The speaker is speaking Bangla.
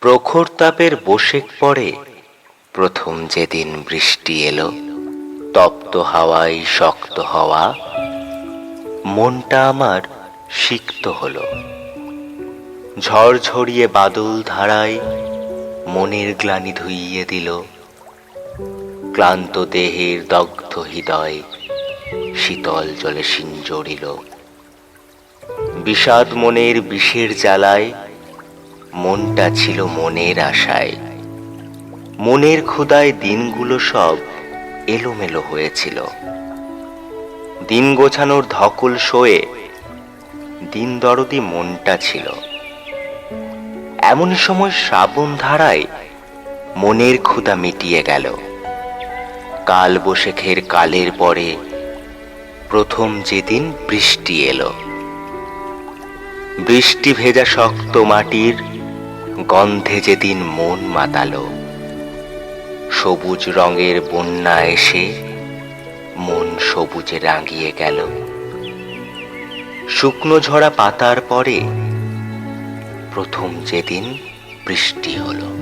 প্রখর তাপের বসেক পরে প্রথম যেদিন বৃষ্টি এলো, তপ্ত হাওয়ায় শক্ত হওয়া, মনটা আমার সিক্ত হলো। ঝড় ঝরিয়ে বাদল ধারায় মনের গ্লানি ধুইয়ে দিল। ক্লান্ত দেহের দগ্ধ হৃদয় শীতল জলে সিঞ্জরিল। বিষাদ মনের বিষের জ্বালায় মনটা ছিল মনের আশায়। মনের ক্ষুদায় দিনগুলো সব এলোমেলো হয়েছিল। দিন গোছানোর ধকল শোয়ে দিন দরদি মনটা ছিল। এমন সময় শ্রাবণ ধারায় মনের ক্ষুদা মিটিয়ে গেল। কাল বসেখের কালের পরে প্রথম যেদিন বৃষ্টি এলো। বৃষ্টি ভেজা শক্ত মাটির গন্ধে যেদিন মন মাতালো, সবুজ রঙের বন্যা এসে মন সবুজে রাঙিয়ে গেল। শুকনো ঝরা পাতার পরে প্রথম যেদিন বৃষ্টি হলো।